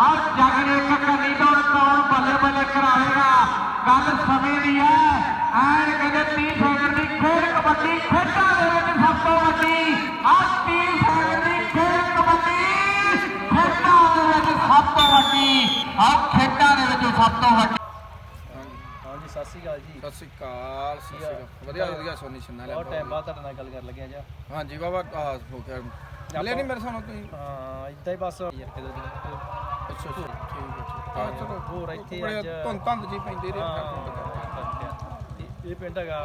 ਔਰ ਜਗਨੇ ਕੱਕਣੀ ਦੌੜ ਕੌਣ ਬੱਲੇ ਬੱਲੇ ਕਰਾਵੇਗਾ ਗੱਲ ਸਮੇਂ ਦੀ ਹੈ ਐਨ ਕਹਿੰਦੇ 30 ਸੈਕਿੰਡ ਦੀ ਖੇਡ ਕਬੱਡੀ ਖੇਡਾਂ ਦੇ ਵਿੱਚ ਸਭ ਤੋਂ ਵੱਡੀ। ਆ 30 ਸੈਕਿੰਡ ਦੀ ਖੇਡ ਕਬੱਡੀ ਖੇਡਾਂ ਦੇ ਵਿੱਚ ਸਭ ਤੋਂ ਵੱਡੀ। ਆ ਖੇਡਾਂ ਦੇ ਵਿੱਚ ਸਭ ਤੋਂ ਵੱਡੀ। ਹਾਂਜੀ ਸਤਿ ਸ਼੍ਰੀ ਅਕਾਲ ਜੀ। ਸਤਿ ਸ਼੍ਰੀ ਅਕਾਲ ਸਤਿ ਸ਼੍ਰੀ ਅਕਾਲ। ਵਧੀਆ ਵਧੀਆ ਸੋਨੀ ਛੰਨਾ ਲੈ ਬਹੁਤ ਟਾਈਮ ਬਾਅਦ ਤੁਹਾਡੇ ਨਾਲ ਗੱਲ ਕਰਨ ਲੱਗਿਆ ਜਾ। ਹਾਂਜੀ ਬਾਬਾ ਹੋ ਗਿਆ। ਹਲੇ ਨਹੀਂ ਮੇਰੇ ਸਾਨੂੰ ਤੁਸੀਂ? ਹਾਂ ਇਦਾਂ ਹੀ ਬਸ। ਯਾਰ ਕਿਦੋਂ ਦਿਨ ਅੱਛਾ ਅੱਛਾ ਠੀਕ ਹੈ ਠੀਕ ਆ ਚਲੋ ਹੋਰ ਇੱਥੇ ਬੜੇ ਅੱਜ ਧੁੰਦ ਧੰਦ ਜੀ ਪੈਂਦੀ ਰਹੀ ਹਾਂ, ਤੇ ਇਹ ਪਿੰਡ ਹੈਗਾ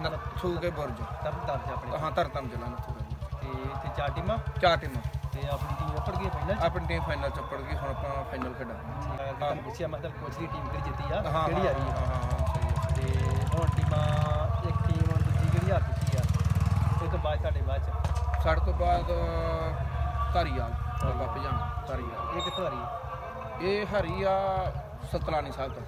ਨੱਥੂ ਕੇ ਬੁਰਜ। ਤਰਨਤਾਰਨ ਚ ਆਪਣੇ ਹਾਂ ਤਰ ਤਮ ਜਲਾ ਨੱਥੂ ਕੇ ਤੇ ਇੱਥੇ ਚਾਰ ਟੀਮਾਂ? ਚਾਰ ਟੀਮਾਂ। ਤੇ ਆਪਣੀ ਟੀਮ ਉੱਪਰ ਗਈ ਫਾਈਨਲ ਆਪਣੀ ਟੀਮ ਫਾਈਨਲ ਚ ਪੜ ਗਈ ਹੁਣ ਆਪਾਂ ਫਾਈਨਲ ਖੇਡਾਂਗੇ। ਮੈਂ ਤੁਹਾਨੂੰ ਪੁੱਛਿਆ ਮੈਂ ਕਿਹਾ ਕੋਚ ਦੀ ਟੀਮ ਕਿਹੜੀ ਜਿੱਤੀ ਆ ਹਾਂ ਕਿਹੜੀ ਆ। ਰਹੀ ਹਾਂ ਹੈ ਹਾਂ ਸਹੀ ਹੈ। ਤੇ ਹੁਣ ਟੀਮਾਂ ਇੱਕ ਟੀਮ ਦੂਜੀ ਕਿਹੜੀ ਆ ਚੁੱਕੀ ਆ? ਇਹ ਤੋਂ ਬਾਅਦ ਤੁਹਾਡੇ ਬਾਅਦ ਚ। ਸਾਡੇ ਤੋਂ ਬਾਅਦ ਧਾਰੀਵਾਲ ਬਾਬਾ ਭਜਾਣਾ ਧਾਰੀਵਾਲ। ਇਹ ਕਿੱਥੋਂ ਆ? ਰਹੀ ਹੈ ਇਹ ਹਰੀ ਆ ਸਤਲਾਨੀ ਸਾਹਿਬ ਤੋਂ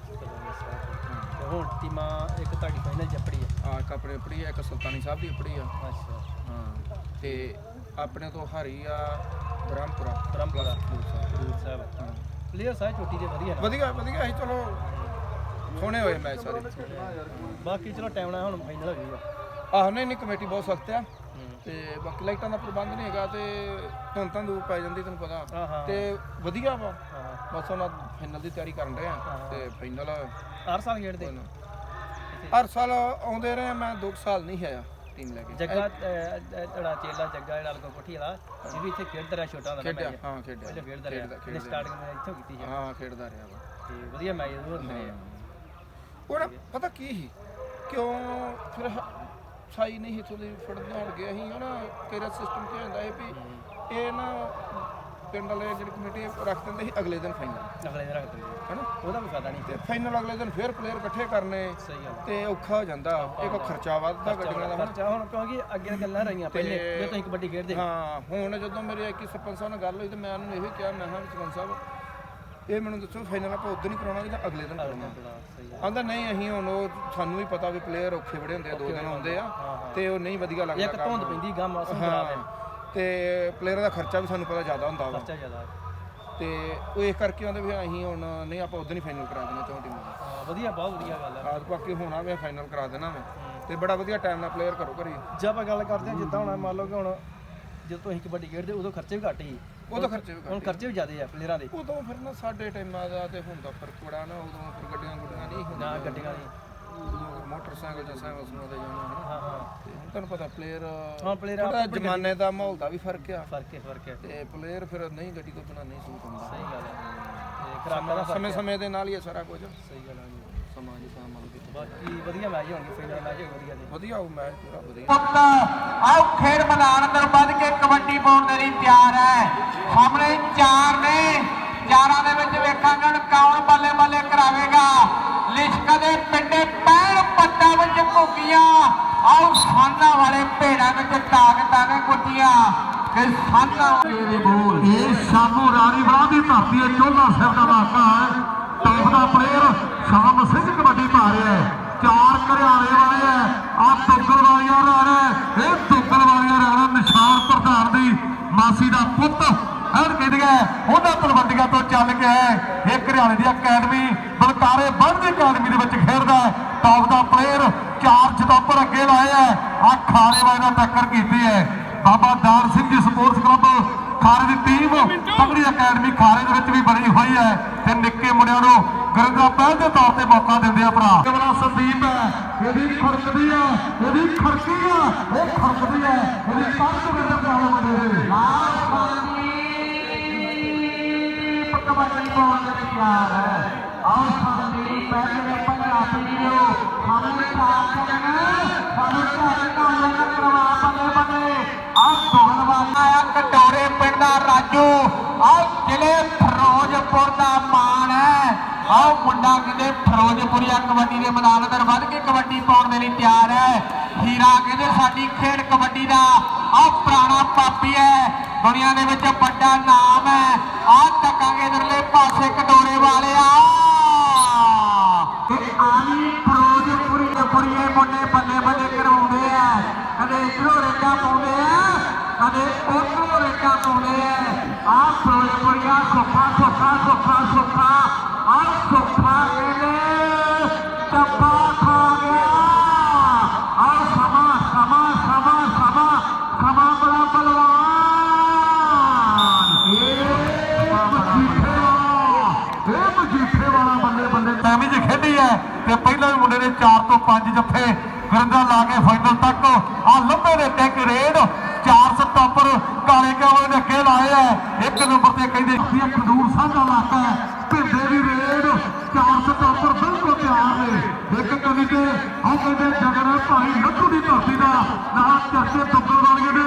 ਤੇ ਹੁਣ ਟੀਮਾਂ ਇੱਕ ਤੁਹਾਡੀ ਫਾਈਨਲ ਜੱਪੜੀ ਆ। ਆ ਆਪਣੇ ਆਪਣੀ ਆ ਇੱਕ ਸੁਲਤਾਨੀ ਸਾਹਿਬ ਦੀ ਆਪਣੀ ਆ। ਅੱਛਾ। ਹਾਂ ਤੇ ਆਪਣੇ ਤੋਂ ਹਰੀ ਆ ਬ੍ਰਹਮਪੁਰਾ। ਬ੍ਰਹਮਪੁਰਾ। ਖਡੂਰ ਸਾਹਿਬ। ਹਜ਼ੂਰ ਸਾਹਿਬ। ਹਾਂ। ਪਲੇਅਰ ਸਾਰੇ ਚੋਟੀ ਦੇ ਵਧੀਆ ਨੇ। ਵਧੀਆ ਵਧੀਆ ਅਸੀਂ ਚਲੋ ਸੋਹਣੇ ਹੋਏ ਮੈਚ ਸਾਰੇ। ਬਾਕੀ ਚਲੋ ਟਾਈਮ ਨਾਲ ਹੁਣ ਫਾਈਨਲ ਹੋ ਗਈ ਆ ਆਹ ਨਹੀਂ ਨਹੀਂ ਕਮੇਟੀ ਬਹੁਤ ਸਖਤ ਆ। ਤੇ ਬਾਕੀ ਲਾਈਟਾਂ ਦਾ ਪ੍ਰਬੰਧ ਨਹੀਂ ਹੈਗਾ ਤੇ ਧੁੰਦ ਤਾਂ ਦੂਰ ਪੈ ਜਾਂਦੀ ਤੈਨੂੰ ਹਾਂ, ਪਤਾ। ਹਾਂ। ਤੇ ਵਧੀਆ ਵਾ। ਬਸ ਉਹਨਾਂ ਫਾਈਨਲ ਦੀ ਤਿਆਰੀ ਕਰਨ ਰਹੇ ਆ। ਤੇ ਫਾਈਨਲ ਹਰ ਸਾਲ ਖੇਡਦੇ ਹਰ ਸਾਲ ਆਉਂਦੇ ਰਹੇ ਆ, ਮੈਂ 2 ਸਾਲ ਨਹੀਂ ਆਇਆ ਟੀਮ ਲੈ ਕੇ। ਜੱਗਾ ਤੜਾ ਚੇਲਾ ਜੱਗਾ ਜਿਹੜਾ ਲਗੋ ਕੋਠੀ ਵਾਲਾ ਇਹ ਵੀ ਇੱਥੇ ਖੇਡਦਾ ਰਿਹਾ ਛੋਟਾ ਹੁੰਦਾ ਖੇਡਿਆ ਹਾਂ ਖੇਡਿਆ ਖੇਡਦਾ ਰਿਹਾ ਖੇਡਦਾ- ਇਹਨੇ ਖੇਡਦਾ। ਸਟਾਰਟਿੰਗ ਮੈਂ ਇੱਥੋਂ ਕੀਤੀ ਸੀ। ਹਾਂ ਖੇਡਦਾ ਰਿਹਾ ਵਾ। ਤੇ ਵਧੀਆ ਮੈਚ ਉਹ ਹੁੰਦੇ ਆ ਉਹ ਨਾ ਪਤਾ ਕੀ ਸੀ? ਕਿਉਂ ਫਿਰ ਹ- ਸਾਈ ਨਹੀਂ ਇਥੋਂ ਦੀ ਫੜਨ ਹਟ ਗਿਆ ਸੀ ਹਨਾ। ਕਿਹੜਾ ਸਿਸਟਮ ਕੀ ਹੁੰਦਾ ਹੈ ਵੀ ਇਹ ਨਾ ਪਿੰਡ ਵਾਲੇ ਜਿਹੜੀ ਕਮੇਟੀ ਰੱਖ ਦਿੰਦੇ ਸੀ ਅਗਲੇ ਦਿਨ ਫਾਈਨਲ ਅਗਲੇ ਦਿਨ ਰੱਖ ਦਿੰਦੇ। ਹਨਾ? ਉਹਦਾ ਵੀ ਫਾਇਦਾ ਨਹੀਂ ਤੇ ਫਾਈਨਲ ਅਗਲੇ ਦਿਨ ਫਿਰ ਪਲੇਅਰ ਇਕੱਠੇ ਕਰਨੇ ਸਹੀ ਗੱਲ। ਤੇ ਔਖਾ ਹੋ ਜਾਂਦਾ। ਇੱਕ ਖਰਚਾ ਵੱਧਦਾ ਗੱਡੀਆਂ ਦਾ ਖਰਚਾ ਹੁਣ ਕਿਉਂਕਿ ਅੱਗੇ ਗੱਲਾਂ ਰਹੀਆਂ ਪਹਿਲੇ ਜੇ ਤੁਸੀਂ ਕਬੱਡੀ ਖੇਡਦੇ ਹਾਂ ਹੁਣ ਜਦੋਂ ਮੇਰੇ ਇੱਕ ਸਰਪੰਚ ਸਾਹਿਬ ਨਾਲ ਗੱਲ ਹੋਈ ਤੇ ਮੈਂ ਉਹਨੂੰ ਇਹੋ ਕਿਹਾ ਮੈਂ ਹਾਂ ਸਰਪੰਚ ਸਾਹਿਬ ਇਹ ਮੈਨੂੰ ਦੱਸੋ ਫਾਈਨਲ ਆਪਾਂ ਉਦੋਂ ਨਹੀਂ ਕਰਾਉਣਾ ਜਾਂ ਅਗਲੇ ਦਿਨ ਕਰਾਉਣਾ। ਆਂਦਾ ਨਹੀਂ ਅਸੀਂ ਹੁਣ ਉਹ ਸਾਨੂੰ ਵੀ ਪਤਾ ਵੀ ਪਲੇਅਰ ਔਖੇ ਬੜੇ ਹੁੰਦੇ ਆ ਦੋ ਦਿਨ ਆਉਂਦੇ ਆ ਤੇ ਉਹ ਨਹੀਂ ਵਧੀਆ ਲੱਗਦਾ ਇੱਕ ਧੁੰਦ ਪੈਂਦੀ ਗਾ ਮੌਸਮ ਖਰਾਬ ਹੈ। ਹਾਂ ਤੇ ਪਲੇਅਰਾਂ ਦਾ ਖਰਚਾ ਵੀ ਸਾਨੂੰ ਪਤਾ ਜ਼ਿਆਦਾ ਹੁੰਦਾ ਵਾ। ਖਰਚਾ ਜ਼ਿਆਦਾ। ਹੈ। ਤੇ ਉਹ ਇਸ ਕਰਕੇ ਆਂਦੇ ਵੀ ਅਸੀਂ ਹੁਣ ਨਹੀਂ ਆਪਾਂ ਉਦੋਂ ਹੀ ਫਾਈਨਲ ਕਰਾ ਦੇਣਾ ਚਾਹੁੰਦੇ ਦਾ ਹਾਂ, ਵਧੀਆ ਬਹੁਤ ਵਧੀਆ ਗੱਲ ਹੈ। ਆਜ ਬਾਕੀ ਹੋਣਾ ਵੀ ਫਾਈਨਲ ਕਰਾ ਦੇਣਾ ਮੈਂ ਤੇ ਬੜਾ ਵਧੀਆ ਟਾਈਮ ਨਾਲ ਪਲੇਅਰ ਕਰੋ ਘਰੀ। ਜੇ ਆਪਾਂ ਗੱਲ ਕਰਦੇ ਹਾਂ ਜਿੱਦਾਂ ਹੁਣ ਮੰਨ ਲਓ ਕਿ ਹੁਣ ਜਦੋਂ ਤੁਸੀਂ ਕਬੱਡੀ ਖੇਡਦੇ ਉਦੋਂ ਖਰਚੇ ਵੀ ਘੱਟ ਸੀ ਉਦੋਂ ਖਰਚੇ ਵੀ ਹੁਣ ਖਰਚੇ ਵੀ ਜ਼ਿਆਦੇ ਆ ਪਲੇਅਰਾਂ ਦੇ। ਉਦੋਂ ਫਿਰ ਨਾ ਸਾਡੇ ਟਾਈਮਾਂ ਦਾ ਤੇ ਹੁਣ ਦਾ ਫ਼ਰਕ ਬੜਾ ਨਾ ਉਦੋਂ ਫਿਰ ਗੱਡੀਆਂ ਗੁੱਡੀਆਂ ਨਹੀਂ ਹੁੰਦੀਆਂ। ਨਾ ਗੱਡੀਆਂ ਉਦੋਂ ਮੋਟਰਸਾਈਕਲ ਜਾਂ ਸਾਈਕਲ ਸੁਣਾ ਦੇ ਜਾਣਾ ਹਾਂ ਹਾਂ। ਤੁਹਾਨੂੰ ਪਤਾ ਪਲੇਅਰ ਹਾਂ ਪਲੇਅਰ ਥੋੜਾ ਜ਼ਮਾਨੇ ਦਾ ਮਾਹੌਲ ਦਾ ਵੀ ਫ਼ਰਕ ਆ। ਫ਼ਰਕ ਹੈ ਫ਼ਰਕ ਹੈ। ਤੇ ਪਲੇਅਰ ਫਿਰ ਨਹੀਂ ਗੱਡੀ ਤੋਂ ਬਿਨਾਂ ਨਹੀਂ ਸੂਟ ਹੁੰਦਾ। ਸਹੀ ਗੱਲ ਹੈ। ਤੇ ਖਰਾਕਾਂ ਦਾ ਸਮੇਂ ਸਮੇਂ ਦੇ ਨਾਲ ਹੀ ਹੈ ਸਾਰਾ ਕੁਝ। ਸਹੀ ਗੱਲ ਹੈ। ਸਮਾਂ ਜੀ ਸਮਾਂ ਮੰਨ ਕੇ। ਬਾਕੀ ਵਧੀਆ ਮੈਚ ਹੋਣਗੇ ਫਾਈਨਲ ਮੈਚ ਹੋਣਗੇ ਵਧੀਆ ਦੇ ਵਧੀਆ ਉਹ ਮੈਚ ਪੂਰਾ ਵਧੀਆ। ਪੁੱਤ ਆਓ ਖੇਡ ਮੈਦਾਨ ਅੰਦਰ ਵੱਧ ਕੇ ਕਬੱਡੀ ਪਾਉਣ ਦੇ ਲਈ ਤਿਆਰ ਹੈ। ਸਾਹਮਣੇ ਚਾਰ ਨੇ ਚਾਰਾਂ ਦੇ ਵਿੱਚ ਵੇਖਾਂਗੇ ਕੌਣ ਬੱਲੇ ਬੱਲੇ ਕਰਾਵੇਗਾ। ਲਿਸ਼ਕ ਦੇ ਪਿੰਡੇ ਪੈਣ ਪੱਟਾਂ ਵਿੱਚ ਘੁੱਗੀਆਂ। ਆਓ ਸਾਨਾ ਵਾਲੇ ਭੇੜਾਂ ਵਿੱਚ ਤਾਕਤਾਂ ਨੇ ਗੁੱਟੀਆਂ ਕਿ ਸਾਨਾ ਦੇ ਬੋਲ ਇਹ ਸ਼ਾਮੂ ਰਾਣੀ ਬਾਹ ਦੀ ਧਰਤੀ ਹੈ ਚੋਲਾ ਸਾਹਿਬ ਦਾ ਇਲਾਕਾ ਹੈ। ਟੀਮ ਦਾ ਪਲੇਅਰ ਸ਼ਾਮ ਸਿੰਘ ਕਬੱਡੀ ਪਾ ਰਿਹਾ ਹੈ। ਚਾਰ ਘਰਿਆਲੇ ਵਾਲੇ ਹੈ। ਆ ਤੁੱਗਲ ਵਾਲੀਆਂ ਰਾਣਾ ਇਹ ਤੁੱਗਲ ਵਾਲੀਆਂ ਰਾਣਾ ਨਿਸ਼ਾਨ ਪ੍ਰਧਾਨ ਦੀ ਮਾਸੀ ਦਾ ਪੁੱਤ ਹਰ ਕਹਿੰਦੀ ਉਹਨਾਂ ਤਲਵੰਡੀਆਂ ਤੋਂ ਚੱਲ ਕੇ ਹੈ। ਇਹ ਘਰਿਆਲੇ ਦੀ ਅਕੈਡਮੀ, ਬਲਕਾਰੇ ਬੰਦ ਅਕੈਡਮੀ ਦੇ ਵਿੱਚ ਖੇਡਦਾ ਹੈ। ਟੌਪ ਦਾ ਪਲੇਅਰ ਚਾਰ ਚਤੰਬਰ ਅੱਗੇ ਲਾਏ ਹੈ। ਆ ਖਾਣੇ ਵਾਲੇ ਨਾਲ ਟੱਕਰ ਕੀਤੀ ਹੈ। ਬਾਬਾ ਦਾਰ ਸਿੰਘ ਜੀ ਸਪੋਰਟਸ ਕਲੱਬ ਖਾਰੇ ਦੀ ਟੀਮ ਤਗੜੀ ਅਕੈਡਮੀ ਖਾਰੇ ਦੇ ਵਿੱਚ ਵੀ ਬਣੀ ਹੋਈ ਹੈ। ਤੇ ਨਿੱਕੇ ਮੁੰਡਿਆਂ ਨੂੰ ਗਰੰਗਾ ਪਹਿਲ ਦੇ ਤੌਰ ਤੇ ਮੌਕਾ ਦਿੰਦੇ ਆ ਭਰਾ। ਕਮਲਾ ਸੰਦੀਪ ਹੈ ਇਹਦੀ ਖੜਕਦੀ ਹੈ ਇਹਦੀ ਖੜਕੀ ਆ ਇਹ ਖੜਕਦੀ ਹੈ ਇਹਦੀ ਕੰਧ ਮੇਰੇ ਨਾਲ ਕਬੱਡੀ ਪਾਉਣ ਦੇ। ਹੈ? ਆਓ ਸੰਦੀਪ ਪਹਿਲੇ ਪੰਜਾਬੀ ਸਾਥ ਸਾਨੂੰ ਕਰਵਾ ਬੱਲੇ ਬੱਲੇ ਆਹ ਦੋਹਨ ਵਾਲਾ ਆ ਕਟੋਰੇ ਪਿੰਡ ਦਾ ਰਾਜੂ। ਆਹ ਜ਼ਿਲ੍ਹੇ ਫਿਰੋਜ਼ਪੁਰ ਦਾ ਮਾਣ ਹੈ। ਆਹ ਮੁੰਡਾ ਕਹਿੰਦੇ ਫਿਰੋਜ਼ਪੁਰੀਆ ਕਬੱਡੀ ਦੇ ਮੈਦਾਨ ਵੱਧ ਕੇ ਕਬੱਡੀ ਪਾਉਣ ਦੇ ਲਈ ਤਿਆਰ ਹੈ। ਹੀਰਾ ਕਹਿੰਦੇ ਸਾਡੀ ਖੇਡ ਕਬੱਡੀ ਦਾ, ਆਹ ਪੁਰਾਣਾ ਪਾਪੀ ਹੈ। ਦੁਨੀਆ ਦੇ ਵਿੱਚ ਵੱਡਾ ਨਾਮ ਹੈ। ਆਹ ਤੱਕਾਂਗੇ ਇਧਰਲੇ ਪਾਸੇ ਕਟੋਰੇ ਵਾਲਿਆ ਇਹ ਆਲੀ ਫਿਰੋਜ਼ਪੁਰੀ ਪੁਰੀਏ ਮੁੰਡੇ ਬੱਲੇ ਬੱਲੇ ਕਰਵਾਉਂਦੇ ਆ। ਕਦੇ ਇਧਰੋਂ ਰੇਕਾ ਪਾਉਂਦੇ ਆ, ਕਦੇ ਉਧਰੋਂ ਰੇਕਾ ਪਾਉਂਦੇ ਆ। ਆਹ ਪ੍ਰੋਪਰੀਆ ਸੁੱਖਾ ਸੁੱਖਾ ਸੁੱਖਾ ਸੁੱਖਾ ਆ ਸੁੱਖਾ ਇਹਨੇ ਚੱਪਾ ਖਾ ਗਿਆ ਆ ਸਮਾ ਸਮਾ ਸਮਾ ਸਮਾ ਸਮਾ ਬੜਾ ਬਲਵਾਨ ਇਹ ਮਜੀਠੇ ਵਾਲਾ ਇਹ ਮਜੀਠੇ ਵਾਲਾ ਬੱਲੇ ਬੱਲੇ ਟਾਈਮ ਜੀ ਖੇਡੀ ਹੈ ਤੇ ਪਹਿਲਾਂ ਵੀ ਮੁੰਡੇ ਨੇ 4 ਤੋਂ 5 ਜੱਫੇ ਗਰੰਦਾ ਲਾ ਕੇ ਫਾਈਨਲ ਤੱਕ ਆ ਲੰਬੇ ਨੇ ਟੈਕ ਰੇਡ 4 ਸਟਾਪਰ ਕਾਲੇ ਕਾਲੇ ਨੇ ਅੱਗੇ ਲਾਏ ਐ ਇੱਕ ਨੰਬਰ ਤੇ ਕਹਿੰਦੇ ਸੀ ਇਹ ਖਡੂਰ ਸਾਹਿਬ ਦਾ ਇਲਾਕਾ ਹੈ ਭਿੰਦੇ ਦੀ ਰੇਡ 4 ਸਟਾਪਰ ਬਿਲਕੁਲ ਤਿਆਰ ਨੇ। ਇੱਕ ਕਵੀ ਤੇ ਕਹਿੰਦੇ ਜਗਨ ਭਾਈ ਲੱਖੂ ਦੀ ਧਰਤੀ ਦਾ। ਨਾਲ ਚਰਚੇ ਦੁੱਗਲ ਵਾਲੀਏ ਨੇ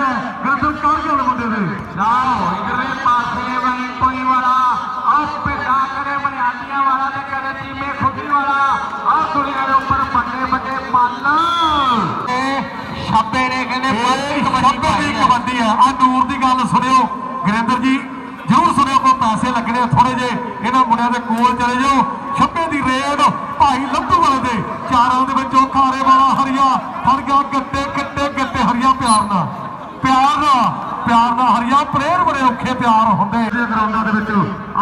ਗਰਦਨ ਕਾੜ ਕੇ ਮੁੰਡੇ ਨੇ। ਨਾ ਇਧਰੇ ਪਾਸੇ ਵਹੀਂ ਕੋਈ ਵਾਲਾ ਆ ਪਿੰਡਾ ਕਰੇ ਬਨਿਆਦੀਆਂ ਵਾਲਾ ਤੇ ਕਰੇ ਟੀਮੇ ਖੁੱਡੀ ਵਾਲਾ। ਆ ਦੁਨੀਆ ਦੇ ਉੱਪਰ ਵੱਡੇ ਵੱਡੇ ਮੱਲ ਛਾਪੇ ਨੇ ਕਹਿੰਦੇ ਛਾਪੇ ਦੀ ਕਬੱਡੀ ਹੈ ਆ ਨੂਰ ਦੀ ਗੱਲ ਸੁਣਿਓ। ਗੁਰਿੰਦਰ ਜੀ ਕੋ ਪੈਸੇ ਲੱਗਣੇ ਥੋੜੇ ਜੇ ਇਹਨਾਂ ਮੁੰਡਿਆਂ ਦੇ ਕੋਲ ਚਲੇ ਜਾਓ। ਛੱਪੇ ਦੀ ਰੇਡ, ਭਾਈ ਲੱਭੂ ਵਾਲੇ ਦੇ। ਚਾਰਾਂ ਦੇ ਵਿੱਚੋਂ ਖਾਰੇ ਵਾਲਾ ਹਰੀਆ ਫੜ ਗਿਆ, ਗੱਟੇ ਗੱਟੇ ਗੱਟੇ, ਹਰੀਆ ਪਿਆਰ ਨਾਲ। ਪਿਆਰ ਨਾਲ ਪਿਆਰ ਨਾਲ ਹਰੀਆ। ਪ੍ਰੇਰ ਬੜੇ ਔਖੇ ਪਿਆਰ ਹੁੰਦੇ। ਇਹ ਗਰਾਊਂਡਾਂ ਦੇ ਵਿੱਚ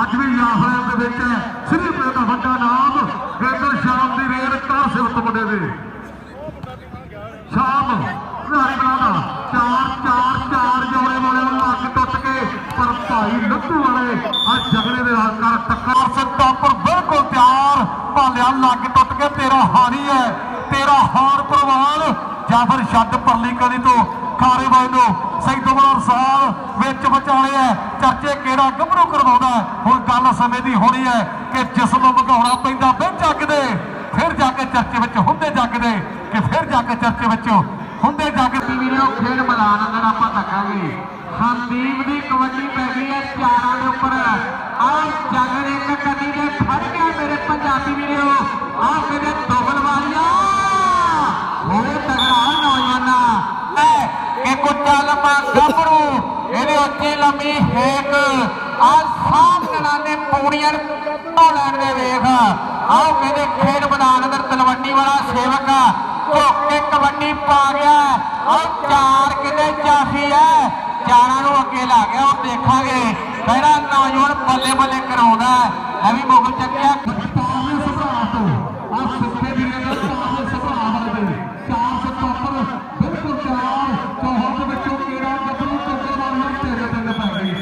ਅੱਜ ਵੀ ਯਾਫਰਿਆਂ ਦੇ ਵਿੱਚ ਸ੍ਰੀ ਪ੍ਰੇ ਦਾ ਵੱਡਾ ਨਾਮ, ਗੇਂਦਰ ਸ਼ਾਮ ਦੀ ਰੇਡ ਕਰ ਮੁੰਡੇ ਦੇ। ਭਾਈ ਲੱਭੂ ਵਾਲੇ ਆ ਝਗੜੇ ਦੇ ਨਾਲ ਕਰ ਟੱਕਰ ਸਟਾਪਰ ਬਿਲਕੁਲ ਤਿਆਰ। ਭਾਲਿਆ ਲੱਗ ਟੁੱਟ ਕੇ ਤੇਰਾ ਹਾਰੀ ਹੈ ਤੇਰਾ ਹਾਰ ਪ੍ਰਵਾਨ। ਜਾਂ ਛੱਡ ਪਰਲੀ ਕਦੀ ਤੋਂ, ਖਾਰੇ ਬਾਈ ਨੂੰ ਸੈਦੋਵਾਲ ਸਾਲ ਵਿੱਚ ਵਿਚਾਲੇ ਹੈ ਚਰਚੇ ਕਿਹੜਾ ਗੱਭਰੂ ਕਰਵਾਉਂਦਾ ਹੁਣ ਗੱਲ ਸਮੇਂ ਦੀ ਹੋਣੀ ਹੈ ਕਿ ਜਿਸਮ ਮਗਾਉਣਾ ਪੈਂਦਾ ਫਿਰ ਜੱਗ ਦੇ। ਫਿਰ ਜਾ ਕੇ ਚਰਚੇ ਵਿੱਚ ਹੁੰਦੇ ਜੱਗ ਦੇ, ਕਿ ਫਿਰ ਜਾ ਕੇ ਚਰਚੇ ਵਿੱਚ ਹੁੰਦੇ ਜੱਗ ਨੇ ਉਹ ਖੇਡ ਮੈਦਾਨ ਅੰਦਰ ਆਪਾਂ ਤੱਕਾਂਗੇ ਸੰਦੀਪ ਦੀ ਕਬੱਡੀ ਪੈ ਗਈ ਹੈ ਚਾਰਾਂ ਦੇ ਉੱਪਰ। ਆ ਜਗਨ ਇੱਕ ਕਦੀ ਦੇ ਫੜ ਗਿਆ ਮੇਰੇ ਪੰਜਾਬੀ ਵੀਰੋ। ਆ ਮੇਰੇ ਦੋਗਲ ਵਾਲੀਆ। ਹੋਏ ਤਗੜਾ ਨੌਜਵਾਨਾ। ਐ ਕਿ ਕੁੱਤਾ ਲੰਮਾ ਗੱਭਰੂ। ਇਹਦੇ ਉੱਚੀ ਲੰਮੀ ਹੇਕ। ਆ ਸਾਹਮਣਾ ਨੇ ਪੌੜੀਆਂ ਤੋਂ ਲੈਣ ਦੇ ਵੇਖ। ਆਓ ਕਹਿੰਦੇ ਖੇਡ ਮੈਦਾਨ ਅੰਦਰ ਤਲਵੰਡੀ ਵਾਲਾ ਸੇਵਕ ਝੁੱਕ ਕੇ ਕਬੱਡੀ ਪਾ ਗਿਆ ਆਹ ਚਾਰ ਕਿਤੇ ਚਾਫੀ ਹੈ ਚਾਰਾਂ ਨੂੰ ਅੱਗੇ ਲਾ ਗਿਆ ਉਹ ਦੇਖਾਂਗੇ। ਕਿਹੜਾ ਨੌਜਵਾਨ ਬੱਲੇ ਬੱਲੇ ਕਰਾਉਂਦਾ ਹੈ। ਵੀ ਮੁਗਲ ਚੱਕਿਆ। ਪਾਵੇਂ ਸੁਭਾਅ ਤੋਂ ਆ ਸੁੱਤੇ ਦੀ ਰੇਲ ਪਾਵੇਂ ਸੁਭਾਅ ਵਾਲੇ ਦੇ ਚਾਰ ਸਟਾਪਰ ਬਿਲਕੁਲ ਤਿਆਰ ਚੌਹਾਂ ਦੇ ਵਿੱਚੋਂ ਕਿਹੜਾ ਗੱਭਰੂ ਟੁੱਟੇ ਵਾਲੀਆਂ ਤੇਰੇ ਪਿੰਡ ਪੈ ਗਈ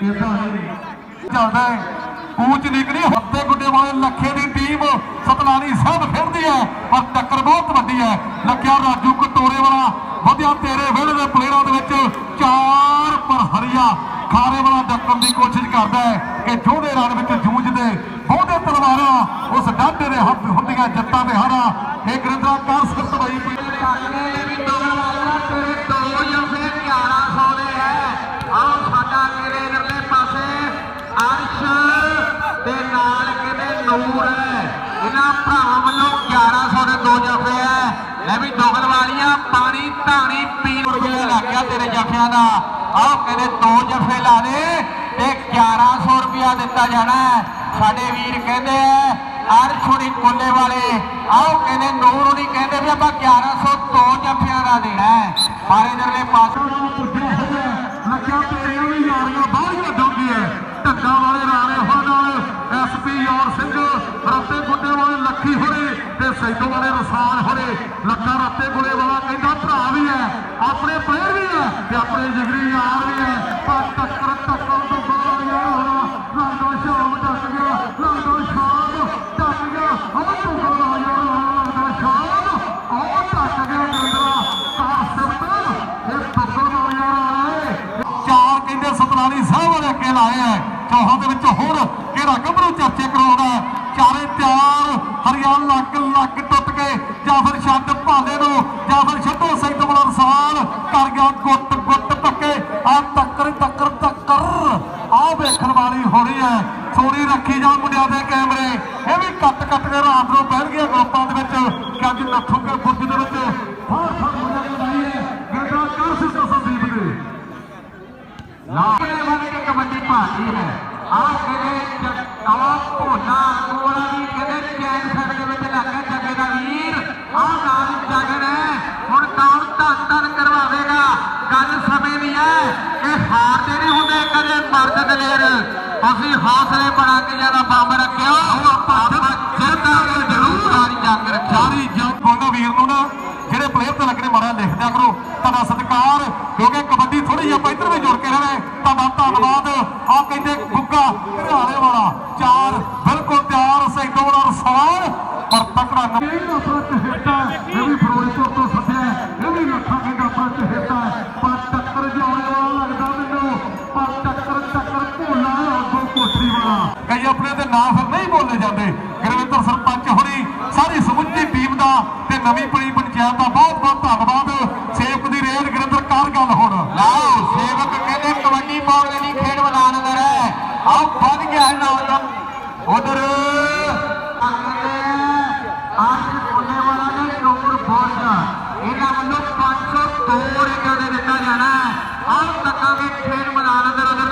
ਕਿਦਾਂ ਨਹੀਂ ਚੱਲਦਾ ਹੈ। ਕੂਚ ਨਿਕਲੀ ਹੱਤੇ ਗੁੱਡੇ ਵਾਲੇ ਲੱਖੇ ਟੀਮ ਸਤਨਾਨੀ ਸਾਹਿਬ ਖੇਡਦੀ ਹੈ। ਪਰ ਟੱਕਰ ਬਹੁਤ ਵੱਡੀ ਹੈ। ਲੱਖਿਆ ਰਾਜੂ ਕਟੋਰੇ ਵਾਲਾ। ਵਧਿਆ ਤੇਰੇ ਵਿਹੜੇ ਦੇ ਪਲੇਅਰਾਂ ਦੇ ਵਿੱਚ ਚਾਰ ਪਰ ਹਰੀਆ ਖਾਰੇ ਵਾਲਾ ਡੱਕਣ ਦੀ ਕੋਸ਼ਿਸ਼ ਕਰਦਾ ਹੈ ਕਿ ਜੋੜੇ ਰਨ ਵਿੱਚ ਜੂਝਦੇ ਬਹੁਤੇ ਤਲਵਾਰਾਂ ਉਸ ਡਾਢੇ ਦੇ ਹੱਥ ਹੁੰਦੀਆਂ ਜੱਟਾਂ ਦੇ ਹਾਰਾ। ਇਹ ਗਰਿੰਦਰਾ ਕਰ ਸਿਰਤ ਬਈ ਕਾਕਲੇ ਨੇ ਵੀ ਦੋਗਲ ਵਾਲਾ, ਤੇਰੇ ਦੋ ਜਫੇ 1100 ਦੇ ਹੈ। ਆਓ ਸਾਡਾ ਤੇਰੇ ਇਧਰਲੇ ਪਾਸੇ ਅਰਸ਼ ਤੇ ਨਾਲ ਕਿਤੇ ਨੂਰ ਹੈ। ਇਹਨਾਂ ਭਰਾਵਾਂ ਵੱਲੋਂ 1100 ਦੇ ਦੋ ਜਫੇ ਹੈ ਲੈ ਵੀ ਦੋਗਲ ਵਾਲੀਆਂ, ਪਾਣੀ, ਧਾਣੀ ਪੀਣ ਰੁਪਏ ਲੱਗ ਗਿਆ ਤੇਰੇ ਜਫਿਆਂ ਦਾ। ਆਓ ਕਹਿੰਦੇ ਦੋ ਜਫੇ ਲਾ ਦੇ ਤੇ 1100 ਰੁਪਿਆ ਦਿੱਤਾ ਜਾਣਾ। ਸਾਡੇ ਵੀਰ ਕਹਿੰਦੇ ਆ ਅਰਸ਼ ਕੋਲੇ ਵਾਲੇ ਆਓ ਕਹਿੰਦੇ ਨੂਰ ਹੁਣੀ ਕਹਿੰਦੇ ਵੀ ਆਪਾਂ 1100 ਦੋ ਜਫਿਆਂ ਦਾ ਦੇਣਾ ਹੈ ਪਰ ਇਧਰਲੇ ਪਾਸੇ ਪੁੱਜਿਆ ਹੋਇਆ ਲੱਗਿਆ ਤੇਰੀਆਂ ਵੀ ਯਾਰੀਆਂ ਬਾਹਲੀਆਂ ਡੋਂਗੀਆਂ ਢੱਗਾ ਵਾਲੇ ਰਾਣੇ ਹੋਣ ਨਾਲ ਐਸਪੀ ਯੌਰ ਸਿੰਘ ਰੱਤੇ ਗੁੱਡੇ ਵਾਲੇ ਲੱਖੀ ਹੋਰੇ ਤੇ ਸੈਦੋ ਵਾਲੇ ਰਸਾਨ ਹੋਰੇ ਲੱਖਾ ਰੱਤੇ ਗੁਲੇ ਵਾਲਾ ਕਹਿੰਦਾ ਭਰਾ ਵੀ ਹੈ ਆਪਣੇ ਪਲੇਅਰ ਵੀ ਹੈ ਤੇ ਆਪਣੇ ਜਿਗਰੀ ਯਾਰ ਵੀ ਹੈ ਪਰ ਟੱਕਰ ਟੱਕਰ ਤੋਂ ਬਾਹਰ ਗਿਆ ਲਾਡੋ ਸ਼ਾਮ ਟੱਕ ਗਿਆ ਲਾਡੋ ਸ਼ਾਮ ਟੱਕ ਗਿਆ ਉਹ ਤੋਂ ਬਾਹਰ ਗਿਆ ਲਾਡੋ ਸ਼ਾਮ ਉਹ ਟੱਕ ਗਿਆ ਗੰਦਰਾ ਕਾਰ ਸਿਫਤ ਇਹ ਫਸਲ ਵਾਲਿਆਂ ਵਾਲੇ ਚਾਰ ਕਹਿੰਦੇ ਸਤਨਾਨੀ ਸਾਹਿਬ ਵਾਲੇ ਅੱਗੇ ਲਾਏ ਐ ਚੌਹਾਂ ਦੇ ਵਿੱਚ ਹੁਣ ਕਿਹੜਾ ਗੱਭਰੂ ਚਰਚੇ ਕਰਾਉਂਦਾ ਹੈ। ਚਾਰੇ ਤਿਆਰ ਹਰਿਆਣ ਲੱਗ ਲੱਗ ਟੁੱਟ ਕੇ ਜਾਂ ਛੱਡ ਭਾਲੇ ਨੂੰ ਜਾਂ ਛੱਡੋ ਸੈਦ ਬਲਰ ਸਾਲ ਕਰ ਗਿਆ ਗੁੱਟ ਗੁੱਟ ਪੱਕੇ ਆ ਟੱਕਰ ਟੱਕਰ ਟੱਕਰ ਆ ਵੇਖਣ ਵਾਲੀ ਹੋਣੀ ਹੈ ਸੋਰੀ ਰੱਖੀ ਜਾ ਮੁੰਡਿਆਂ ਦੇ ਕੈਮਰੇ ਇਹ ਵੀ ਕੱਟ ਕੱਟ ਕੇ ਰਾਤ ਨੂੰ ਬਹਿਣਗੇ ਗੋਪਾਂ ਦੇ ਵਿੱਚ ਕਿ ਅੱਜ ਨੱਥੂ ਨੱਥੂਗੇ ਬੁਰਜ ਦੇ ਵਿੱਚ ਫਾਰ ਫਾਰ ਮੁੰਡਿਆਂ ਦੀ ਲੜਾਈ ਹੈ ਗੰਦਾ ਕਰ ਸਿੱਧਾ ਸੰਦੀਪ ਨੇ ਲਾਗੇ ਵਾਲੇ ਕਬੱਡੀ ਭਾਜੀ ਹੈ ਹੈ ਇਹ ਹਾਰ ਦੇ ਨਹੀਂ ਹੁੰਦੇ ਕਦੇ ਮੇਰੇ ਮਰਦ ਦਲੇਰ ਅਸੀਂ ਹੌਸਲੇ ਬਣਾ ਕੇ ਜ਼ਿਆਦਾ ਬੰਬ ਰੱਖਿਓ ਆਪਾਂ ਜਿੱਤਾਂ ਜ਼ਰੂਰ ਸਾਰੀ ਜੰਗ ਰੱਖਿਓ ਸਾਰੀ ਜੰਗ ਬੋਲੋ ਵੀਰ ਨੂੰ ਨਾ ਜਿਹੜੇ ਪਲੇਅਰ ਤੇ ਲੱਗਣੇ ਮਾੜਾ ਲਿਖ ਦਿਆ ਕਰੋ। ਤੁਹਾਡਾ ਸਤਿਕਾਰ ਕਿਉਂਕਿ ਕਬੱਡੀ ਥੋੜੀ ਜਿਹੀ ਆਪਾਂ ਇੱਧਰ ਵੀ ਜੁੜ ਕੇ ਰਹਿਣਾ। ਤੁਹਾਡਾ ਧੰਨਵਾਦ। ਆ ਕਹਿੰਦੇ ਗੁੱਗਾ ਵਾਲਾ। ਚਾਰ ਬਿਲਕੁਲ ਤਿਆਰ ਸੈਦੋ ਵਾਲਾ ਰਸਾਨ ਪਰ ਤਕੜਾ ਇਹ ਵੀ ਤੇ ਨਵੀਂ ਪੜੀ ਪੰਚਾਇਤ ਦਾ ਬਹੁਤ ਬਹੁਤ ਧੰਨਵਾਦ। ਸੇਵਕ ਦੀ ਰੇਲ ਗੁਰਿੰਦਰ ਕਰ ਗੱਲ ਹੁਣ। ਲਓ ਸੇਵਕ ਕਹਿੰਦੇ ਕਬੱਡੀ ਪਾਉਣ ਦੀ ਖੇਡ ਮੈਦਾਨ ਅੰਦਰ ਹੈ। ਆਓ ਵੱਧ ਗਿਆ ਨੌਜਵਾਨ ਉਧਰ ਆਸ਼ ਕੋਲੇ ਵਾਲਾ ਨੇ ਚੋਰ ਫੋਰਸ ਇਹਨਾਂ ਵੱਲੋਂ 500 ਤੋੜ ਇਹਨਾਂ ਦੇ ਦਿੱਤਾ ਜਾਣਾ ਆਓ ਤੱਕਾਂਗੇ ਖੇਡ ਮੈਦਾਨ ਅੰਦਰ।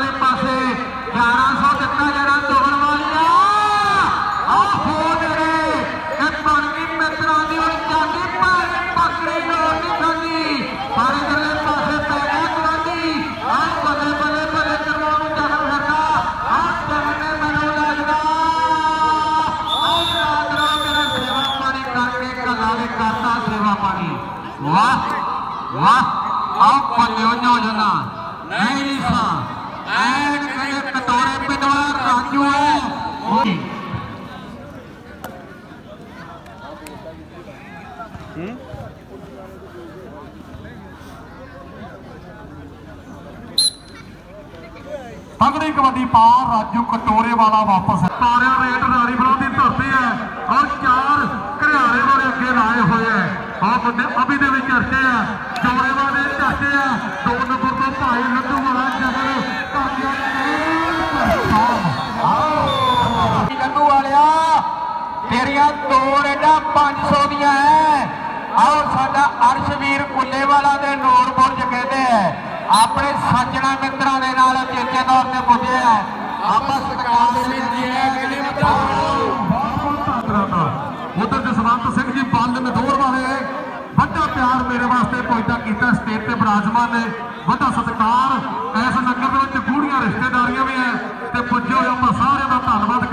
ਵਾਹ ਆਹ ਪੱਲਿਓ ਨੋ ਜਨਾ। ਨਹੀਂ ਸਾ। ਐਨ ਕਹਿੰਦੇ ਕਟੋਰੇ ਤਗੜੀ ਕਬੱਡੀ ਪਾ ਰਾਜੂ ਕਟੋਰੇ ਵਾਲਾ ਵਾਪਸ। ਹੈ ਤਾਰਿਆ ਰੇਟ ਰਾਣੀ ਬਲੋ ਦੀ ਧਰਤੀ ਹੈ। ਔਰ ਚਾਰ ਘਰਿਆਰੇ ਵਾਲੇ ਅੱਗੇ ਲਾਏ ਹੋਏ ਹੈ। ਆ ਬੰਦੇ ਅਭੀ ਦੇ ਵੀ ਚਰਚੇ ਆ ਚੋਰੇ ਵਾਲੇ ਚਰਚੇ ਆ। ਦੋ ਨੰਬਰ ਤੋਂ ਭਾਈ ਲੱਡੂ ਵਾਲਾ ਜਗਲ ਗੰਨੂ ਵਾਲਿਆ ਤੇਰੀਆਂ ਦੋ ਰੇਡਾਂ 500 ਦੀਆਂ ਐ। ਆਓ ਸਾਡਾ ਅਰਸ਼ਵੀਰ ਕੁੱਲੇ ਵਾਲਾ ਦੇ ਨੂਰਪੁਰ ਚ ਕਹਿੰਦੇ ਐ। ਆਪਣੇ ਸੱਜਣਾ ਮਿੱਤਰਾਂ ਦੇ ਨਾਲ ਚੇਤੇ ਤੌਰ ਤੇ ਪੁੱਜੇ ਐ। ਆਪਾਂ ਸਤਿਕਾਰ ਦੇ ਲਈ ਜੀਏ ਕਹਿੰਦੇ ਉਧਰ ਜਸਵੰਤ ਸਿੰਘ ਜੀ ਬੱਲ ਨਦੌਰ ਵਾਲੇ ਵੱਡਾ ਪਿਆਰ ਮੇਰੇ ਵਾਸਤੇ ਪਹੁੰਚਾ ਕੀਤਾ ਸਟੇਟ ਤੇ ਬਰਾਜਮਾਨ ਨੇ। ਵੱਡਾ ਸਤਿਕਾਰ। ਇਸ ਨਗਰ ਦੇ ਵਿੱਚ ਗੂੜੀਆਂ ਰਿਸ਼ਤੇਦਾਰੀਆਂ ਵੀ ਹੈ। ਤੇ ਪੁੱਜੇ ਹੋਏ ਆਪਾਂ ਸਾਰਿਆਂ ਦਾ ਧੰਨਵਾਦ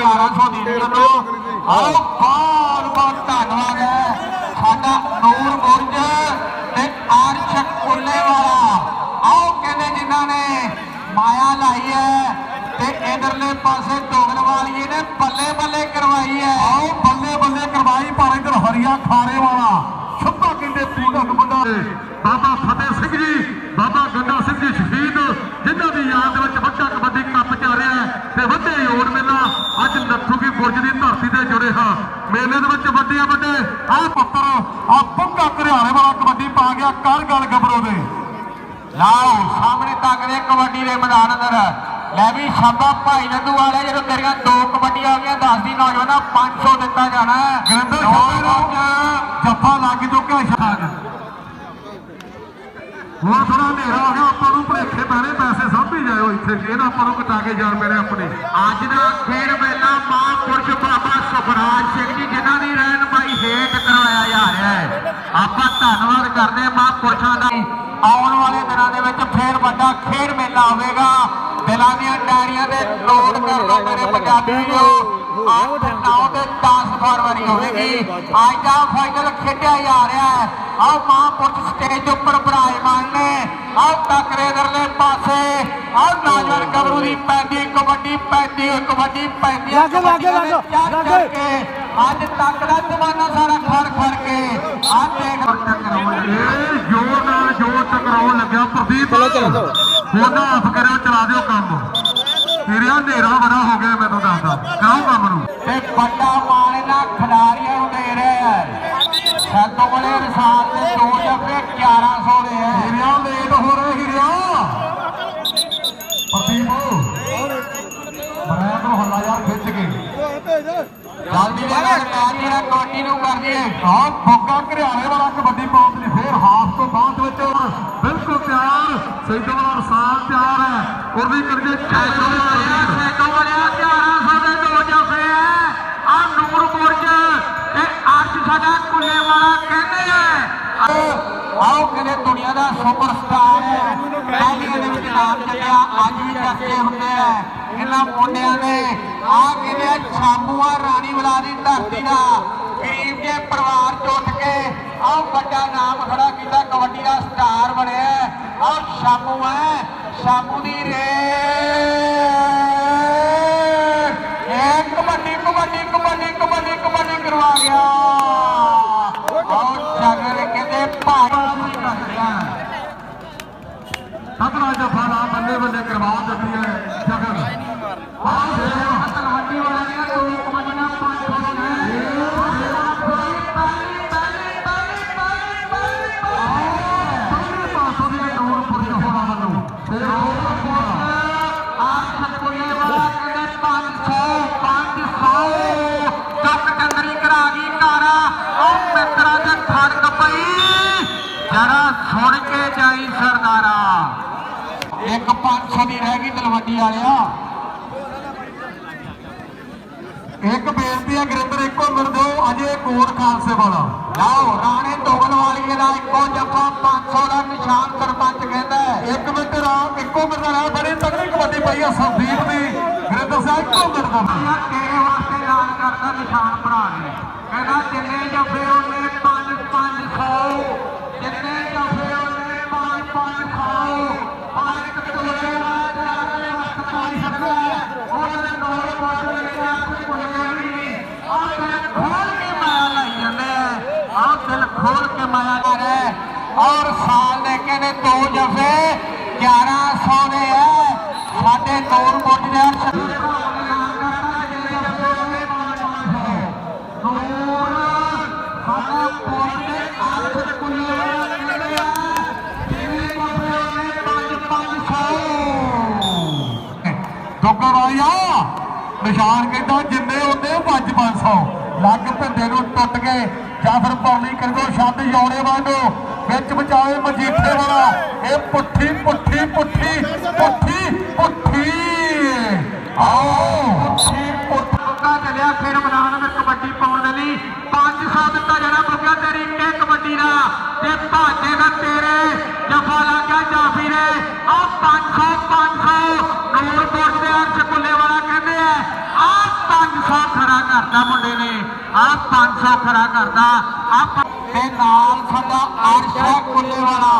1100 ਦੇ ਦੇ ਲੋ ਆਓ ਬਹੁਤ ਬਹੁਤ ਧੰਨਵਾਦ ਹੈ। ਸਾਡਾ ਨੂਰ ਬੁਰਜ ਤੇ ਅਰਸ਼ ਕੁੱਲੇ ਵਾਲਾ ਆਓ ਕਹਿੰਦੇ ਜਿਨ੍ਹਾਂ ਨੇ ਮਾਇਆ ਲਾਈ ਹੈ ਤੇ ਇਧਰਲੇ ਪਾਸੇ ਦੋਗਲ ਵਾਲੀਏ ਨੇ ਬੱਲੇ ਬੱਲੇ ਕਰਵਾਈ ਹੈ। ਆਓ ਬੱਲੇ ਬੱਲੇ ਕਰਵਾਈ ਪਰ ਇਧਰ ਹਰੀਆ ਖਾਰੇ ਵਾਲਾ। ਸ਼ੁੱਭਾ ਕਹਿੰਦੇ ਪੂਰਾ ਮੁੰਡਾ ਬਾਬਾ ਫਤਿਹ ਸਿੰਘ ਜੀ ਬਾਬਾ ਗੰਡਾ ਸਿੰਘ ਜੀ ਸ਼ਹੀਦ ਜਿਨ੍ਹਾਂ ਦੀ ਯਾਦ ਦੇ ਵਿੱਚ ਵੱਡਾ ਕਬੱਡੀ ਕੱਪ ਚੱਲ ਰਿਹਾ ਹੈ ਤੇ ਵੱਡੇ ਯੋੜ ਮੇਲਾ ਅੱਜ ਨੱਥੂਗੀ ਬੁਰਜ ਦੀ ਤੇ ਜੁੜੇ ਹਾਂ। ਮੇਲੇ ਦੇ ਵਿੱਚ ਵੱਡੇ ਵੱਡੇ ਆਹ ਪੁੱਤਰ ਆ ਬੁੱਗਾ ਘਰਿਆਲੇ ਵਾਲਾ ਕਬੱਡੀ ਪਾ ਗਿਆ ਕਰ ਗੱਲ ਗੱਭਰੋ ਦੇ। ਲਾਓ ਸਾਹਮਣੇ ਤੱਕਦੇ ਕਬੱਡੀ ਦੇ ਮੈਦਾਨ ਅੰਦਰ। ਲੈ ਵੀ ਸ਼ਾਬਾ ਭਾਈ ਨੰਦੂ ਵਾਲੇ ਜਦੋਂ ਤੇਰੀਆਂ ਦੋ ਕਬੱਡੀਆਂ ਆ ਗਈਆਂ ਦੱਸਦੀ ਨੌਜਵਾਨਾ 500 ਦਿੱਤਾ ਜਾਣਾ। ਗਿਰਿੰਦਰ ਜੱਫਾ ਲੱਗ ਚੁੱਕਿਆ ਸ਼ਾਗ ਹੁਣ ਥੋੜਾ ਹਨੇਰਾ ਹੋ ਗਿਆ ਆਪਾਂ ਨੂੰ ਭਲੇਖੇ ਪੈਣੇ ਪੈਸੇ ਸਾਂਭੀ ਜਾਇਓ ਇੱਥੇ। ਕਿ ਇਹਨਾਂ ਆਪਾਂ ਨੂੰ ਕਟਾ ਕੇ ਜਾਣ ਪੈਣੇ ਆਪਣੇ। ਅੱਜ ਦਾ ਖੇਡ ਮੇਲਾ ਮਹਾਂਪੁਰਸ਼ ਬਾਬਾ ਸੁਖਰਾਜ ਸਿੰਘ ਜੀ, ਜਿਨ੍ਹਾਂ ਦੀ ਰਹਿਨਮਾਈ ਹੇਠ ਕਰਵਾਇਆ ਜਾ ਰਿਹਾ ਹੈ। ਆਪਾਂ ਧੰਨਵਾਦ ਕਰਦੇ ਹਾਂ ਮਹਾਂਪੁਰਸ਼ਾਂ ਦਾ। ਆਉਣ ਵਾਲੇ ਦਿਨਾਂ ਦੇ ਵਿੱਚ ਫੇਰ ਵੱਡਾ ਖੇਡ ਮੇਲਾ ਹੋਵੇਗਾ ਦਿਲਾਂ ਦੀਆਂ ਡਾਇਰੀਆਂ ਦੇ ਲੋਡ ਕਰ ਲਓ ਮੇਰੇ ਪੰਜਾਬੀਓ ਆਹ 9 ਤੇ 10 ਫਰਵਰੀ ਹੋਵੇਗੀ। ਅੱਜ ਦਾ ਫਾਈਨਲ ਖੇਡਿਆ ਜਾ ਰਿਹਾ ਹੈ। ਆਹ ਮਹਾਂਪੁਰਸ਼ ਸਟੇਜ ਉੱਪਰ ਬਰਾਜਮਾਨ ਨੇ। ਆਹ ਟੱਕਰੇ ਦਰਲੇ ਪਾਸੇ। ਆਹ ਨੌਜਵਾਨ ਗੱਭਰੂ ਦੀ ਪੈਂਦੀ ਕਬੱਡੀ ਪੈਂਦੀ ਹੋਈ ਕਬੱਡੀ ਪੈਂਦੀ। ਲੱਗ, ਲੱਗ, ਲੱਗ, ਲੱਗ। ਅੱਜ ਤੱਕ ਦਾ ਜ਼ਮਾਨਾ ਸਾਰਾ ਖੜ ਖੜ ਕੇ ਆਹ ਦੇਖ। ਜੋਰ ਨਾਲ ਜੋਰ ਟਕਰਾਉਣ ਲੱਗਿਆ ਪ੍ਰਦੀਪ। ਚਲੋ, ਚਲੋ। ਉਹਦਾ ਆਫ ਕਰਿਓ ਚਲਾ ਦਿਓ ਕੰਮ। ਤੇਰਿਆ ਹਨੇਰਾ ਬੜਾ ਹੋ ਗਿਆ ਮੈਨੂੰ ਦੱਸਦਾ। ਕਰਾਓ ਕੰਮ ਨੂੰ। ਤੇ ਵੱਡਾ ਮਾਣ ਇਹਨਾਂ ਖਿਡਾਰੀਆਂ ਨੂੰ ਦੇ ਰਿਹਾ ਵਾਲੇ ਰਸਾਲ ਦੇ ਦੋ ਜੱਫੇ 1100 ਦੇ ਹੈ ਹੀਰਿਆ ਲੇਟ ਹੋ ਰਿਹਾ ਹੀਰਿਆ। ਪ੍ਰਦੀਪ ਹੱਲਾ ਯਾਰ ਖਿੱਚ ਕੇ। ਜਲਦੀ ਦੇ ਮੈਚ ਜਿਹੜਾ ਫੋਕਾ ਘਰਿਆਲੇ ਵਾਲਾ ਕਬੱਡੀ ਪਾਉਣ ਲਈ ਫੇਰ ਹਾਫ ਤੋਂ ਬਾਅਦ ਵਿੱਚ ਬਿਲਕੁਲ ਤਿਆਰ। ਸੈਦੋ ਵਾਲਾ ਰਸਾਲ ਤਿਆਰ ਹੈ। ਉਹਦੀ ਕਰਕੇ ਵਾਲਿਆ 1100 ਦੇ ਦੋ ਜਫੇ ਹੈ ਆ ਨੂਰ ਬੁਰਜ ਤੇ ਅੱਜ ਸਾਡਾ ਕੁੱਲੇ ਵਾਲਾ ਕਹਿੰਦੇ ਆ ਆਓ ਕਹਿੰਦੇ ਦੁਨੀਆ ਦਾ ਸੁਪਰਸਟਾਰ ਪਹਿਲੀਆਂ ਦੇ ਵਿੱਚ ਨਾਮ ਚੱਲਿਆ ਅੱਜ ਵੀ ਚਰਚੇ ਹੁੰਦੇ ਆ। ਇਹਨਾਂ ਮੁੰਡਿਆਂ ਨੇ ਆ ਕਹਿੰਦੇ ਆ ਰਾਣੀ ਵਾਲਾ ਧਰਤੀ ਦਾ। ਗਰੀਬ ਜੇ ਪਰਿਵਾਰ ਚ ਉੱਠ ਕੇ ਆਹ ਵੱਡਾ ਨਾਮ ਖੜਾ ਕੀਤਾ, ਕਬੱਡੀ ਦਾ ਸਟਾਰ ਬਣਿਆ। ਆਹ ਸ਼ਾਮੂ ਹੈ ਸ਼ਾਮੂ ਦੀ ਰੇ। ਇਹ ਕਬੱਡੀ ਕਬੱਡੀ ਕਬੱਡੀ ਕਬੱਡੀ ਕਬੱਡੀ ਕਰਵਾ ਗਿਆ। ਜਫਾ ਬੱਲੇ ਬੱਲੇ ਕਰਵਾ ਦਿੱਤੀ ਹੈ ਜਗਨ। ਆਹ ਇੱਕ 500 ਰਹਿ ਗਈ ਤਲਵੰਡੀ ਵਾਲਿਆ। ਇੱਕ ਬੇਨਤੀ ਹੈ ਗੁਰਿੰਦਰ, ਇੱਕੋ ਮਿੰਟ ਦਿਓ, ਅਜੇ ਕੋਟ ਖਾਲਸੇ ਵਾਲਾ ਲਓ, ਰਾਣੇ ਦੋਗਲ ਵਾਲੀਏ ਦਾ ਇੱਕੋ ਜੱਫਾ 500 ਦਾ ਨਿਸ਼ਾਨ ਸਰਪੰਚ ਕਹਿੰਦਾ ਇੱਕ ਮਿੰਟ ਰਾਮ, ਇੱਕੋ ਮਿੰਟ ਦਾ ਰਾਮ, ਬੜੀ ਤਗੜੀ ਕਬੱਡੀ ਪਈ ਆ ਸੰਦੀਪ ਦੀ। ਗੁਰਿੰਦਰ ਸਾਹਿਬ, ਇੱਕੋ ਮਿੰਟ ਦਾ ਤੇਰੇ ਵਾਸਤੇ ਐਲਾਨ ਕਰਦਾ ਨਿਸ਼ਾਨ ਭਰਾ ਨੇ ਕਹਿੰਦਾ ਜਿੰਨੇ ਜੱਫੇ ਉਹਨੇ 5 500 ਜਿੰਨੇ ਜੱਫੇ ਉਹਨੇ 5 500 ਪਰ ਇੱਕ ਤੋਲੇ ਵਾਲਾ ਜਾਣੇ ਵਕਤ ਪਾਈ ਸਕਦਾ ਹੈ ਉਹਨੇ ਨੌਰ ਪਾਸ ਲਿਆ ਕੋਈ ਕੋਈ ਨਹੀਂ ਆਹ ਦਿਲ ਖੋਲ ਕੇ ਮਾਇਆ ਲਾਈ ਜਾਂਦੇ ਆ ਆਹ ਦਿਲ ਖੋਲ ਕੇ ਮਾਇਆ ਲਾ ਰਿਹਾ ਔਰ ਸਾਲ ਦੇ ਕਹਿੰਦੇ ਦੋ ਜੱਫੇ? 1100 ਦੇ ਹੈ ਸਾਡੇ ਨੂਰ ਮੁੱਢ ਦੇ ਨਿਸ਼ਾਨ ਕਹਿੰਦਾ ਜਿੰਨੇ ਉਹਨੇ 5 500 ਲੱਗ ਭਿੰਦੇ ਨੂੰ ਟੁੱਟ ਗਏ ਜਾਂ ਫਿਰ ਪੌਲੀ ਕਰਗੋ ਛੱਡ ਯੌੜੇ ਵਾਂਗੋ। ਵਿੱਚ ਬਚਾਏ ਮਜੀਠੇ ਵਾਲਾ। ਇਹ ਪੁੱਠੀ ਪੁੱਠੀ ਪੁੱਠੀ ਪੁੱਠੀ ਪੁੱਠੀ। ਆਓ। ਪੁੱਠੀ ਪੁੱਠੀ ਚੱਲਿਆ ਫਿਰ ਮੈਦਾਨ ਵਿੱਚ ਕਬੱਡੀ ਪਾਉਣ ਦੇ ਲਈ। 500 ਦਿੱਤਾ ਜਾਣਾ ਮੁੱਕਾ ਤੇਰੀ ਇੱਕੇ ਕਬੱਡੀ ਦਾ। ਤੇ ਭਾਜੇ ਦਾ ਤੇਰੇ ਜਫਾ ਲੱਗ ਗਿਆ ਜਾਫੀ ਨੇ। ਆ 500 500 ਨੂਰਪੁਰ ਦੇ ਅਰਸ਼ ਕੁੱਲੇ ਵਾਲਾ ਕਹਿੰਦੇ ਆ ਆ 500 ਖੜਾ ਕਰਦਾ ਮੁੰਡੇ ਨੇ ਆ 500 ਖੜਾ ਕਰਦਾ ਆ ਤੇ ਨਾਲ ਸਾਡਾ ਅਰਸ਼ ਹੈ ਕੁੱਲੇ ਵਾਲਾ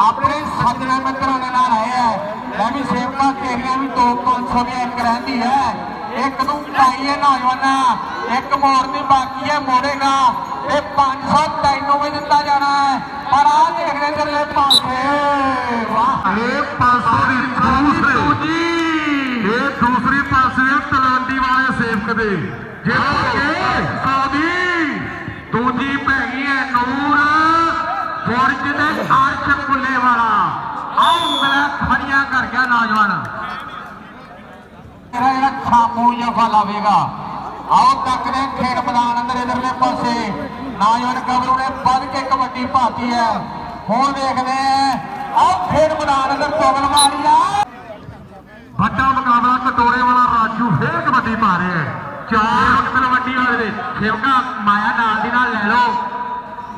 ਆਪਣੇ ਸੱਜਣਾ ਮਿੱਤਰਾਂ ਦੇ ਨਾਲ ਆਏ ਆ ਮੈਂ ਵੀ ਸੇਵਕਾ ਤੇਰੀਆਂ ਵੀ 2 500 ਦੀ ਇੱਕ ਰਹਿੰਦੀ ਹੈ ਇੱਕ ਨੂੰ ਪਾਈ ਹੈ ਨੌਜਵਾਨਾ ਇੱਕ ਮੋੜਨੀ ਬਾਕੀ ਹੈ ਮੋੜੇਗਾ ਤੇ 500 ਤੈਨੂੰ ਵੀ ਦਿੱਤਾ ਜਾਣਾ ਹੈ ਪਰ ਆ ਦੇਖਦੇ ਤੇਰੇ ਪਾਸੇ ਵਾਹ ਇਹ 500 ਦੀ ਦੂਸਰੀ ਇਹ ਦੂਸਰੀ ਪਾਸੇ ਹੈ ਤਲਵੰਡੀ ਵਾਲੇ ਸੇਵਕ ਦੇ ਜਿਹੜਾ ਸਾਦੀ ਦੂਜੀ ਗਈ ਹੈ ਨੂਰ ਫੁਰਜ ਦੇ ਅਰਸ਼ ਕੁੱਲੇ ਵਾਲਾ। ਆਹ ਉਂਗਲਾਂ ਖੜੀਆਂ ਕਰ ਗਿਆ ਨੌਜਵਾਨ। ਜਿਹੜਾ ਖਾਮੂ ਜਫਾ ਲਾਵੇਗਾ। ਆਓ ਤੱਕ ਦੇ ਖੇਡ ਮੈਦਾਨ ਅੰਦਰ ਇਧਰਲੇ ਪਾਸੇ। ਨੌਜਵਾਨ ਗੱਭਰੂ ਨੇ ਵੱਧ ਕੇ ਕਬੱਡੀ ਭਾਤੀ ਹੈ। ਹੁਣ ਦੇਖਦੇ ਆ ਆਓ ਖੇਡ ਮੈਦਾਨ ਅੰਦਰ ਤੋਗਲ ਮਾਰੀ ਆ। ਵੱਡਾ ਮੁਕਾਬਲਾ ਪਾ ਰਿਹਾ ਹੈ। ਚਾਰ ਤਲਵੰਡੀ ਵਾਲੇ ਦੇ ਸੇਵਕਾ ਮਾਇਆ ਨਾਲ ਦੀ ਨਾਲ ਲੈ ਲਓ।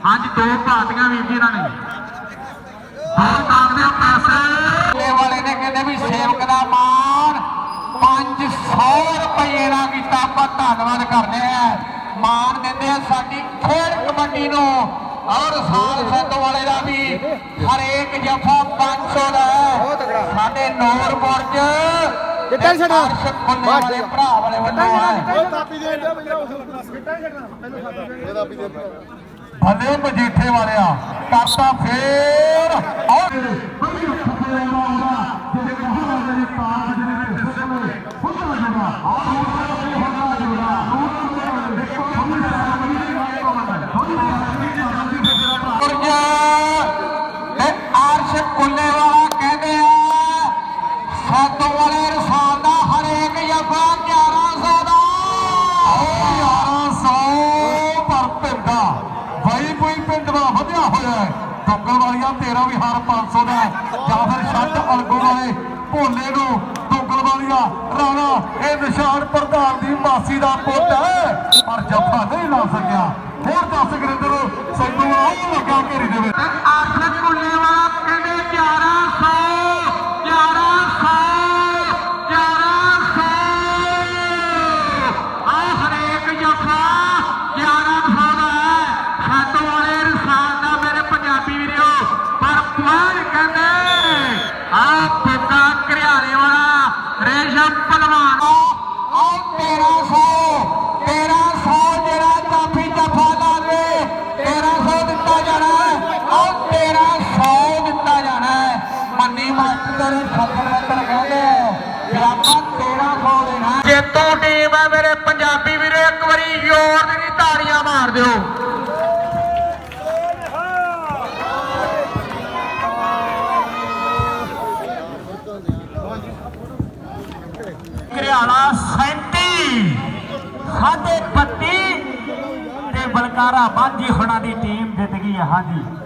ਹਾਂਜੀ ਦੋ ਭਾਤੀਆਂ ਵੀਰ ਜੀ ਇਹਨਾਂ ਨੇ। ਬਹੁਤ ਆਉਂਦੇ ਪੈਸੇ। ਇਹ ਵਾਲੇ ਨੇ ਕਹਿੰਦੇ ਵੀ ਸੇਵਕ ਦਾ ਮਾਣ 500 ਰੁਪਏ ਦਾ ਕੀਤਾ। ਆਪਾਂ ਧੰਨਵਾਦ ਕਰਦੇ ਆ ਮਾਣ ਦਿੰਦੇ ਆ ਸਾਡੀ ਖੇਡ ਕਬੱਡੀ ਨੂੰ। ਔਰ ਸਾਲ ਸੰਤ ਵਾਲੇ ਦਾ ਵੀ ਹਰੇਕ ਜਫਾ 500 ਦਾ ਹੈ। ਸਾਡੇ ਬੁਰਜ ਕਿੱਦਾਂ ਛੜਾ ਵਾਲੇ ਭਰਾ ਵਾਲੇ ਵੱਲੋਂ ਹੈ ਭਲੇ ਮਜੀਠੇ ਵਾਲਿਆ ਕਰਤਾ ਫੇਰ। ਔਰ ਬੜੀ ਖੁਸ਼ੀ ਆਉਂਦਾ ਜਿਹੜੇ ਮਹਾਰਾਜਾ ਦੀ ਤਾਜ ਦੇ ਵਿੱਚ ਸੁਣਨੇ ਹੁੰਦਾ ਜੁੜਾ ਔਰ ਮੁਕਾਬਲਾ ਵਧਿਆ ਹੋਇਆ ਹੈ। ਦੁੱਗਲ ਵਾਲੀਆ ਤੇਰਾ ਵੀ ਹਾਰ 500 ਦਾ ਜਾਂ ਫਿਰ ਛੱਡ ਅਲਗੋ ਵਾਲੇ ਭੋਲੇ ਨੂੰ ਦੁੱਗਲ ਵਾਲੀਆਂ। ਰਾਣਾ, ਇਹ ਨਿਸ਼ਾਨ ਪ੍ਰਧਾਨ ਦੀ ਮਾਸੀ ਦਾ ਪੁੱਤ ਹੈ। ਪਰ ਜੱਫਾ ਨਹੀਂ ਲਾ ਸਕਿਆ। ਹੋਰ ਦੱਸ ਗਰਿੰਦਰ ਸੰਧੂ ਆਉਂ ਲੱਗਾ ਘੇਰੀ ਦੇ ਵਿੱਚ ਆਸਰਤ ਕੁੱਲੇ ਕਹਿੰਦੇ 1100 ਰੇਸ਼ਮ ਪਹਿਲਵਾਨ। ਆ 1300 1300 ਜਿਹੜਾ ਕਾਫੀ ਜੱਫਾ ਲਾਵੇ 1300 ਦਿੱਤਾ ਜਾਣਾ ਹੈ। ਉਹ 1300 ਦਿੱਤਾ ਜਾਣਾ ਹੈ। ਮੰਨੀ ਮਾਸਟਰ ਸੱਤਰ ਮੱਤਰ ਕਹਿੰਦੇ ਆਪਾਂ 1300 ਦੇਣਾ ਹੈ। ਜੇਤੂ ਟੀਮ ਹੈ ਮੇਰੇ ਪੰਜਾਬੀ ਵੀਰੋ ਇੱਕ ਵਾਰੀ ਜ਼ੋਰ ਦੀ ਤਾੜੀਆਂ ਮਾਰ ਦਿਓ ਘਰਿਆਲਾ 37 ਸਾਢੇ 32 ਤੇ ਬਲਕਾਰਾ ਬਾਜੀ ਹੁਣਾਂ ਦੀ ਟੀਮ ਜਿੱਤ ਗਈ ਹੈ ਹਾਂਜੀ।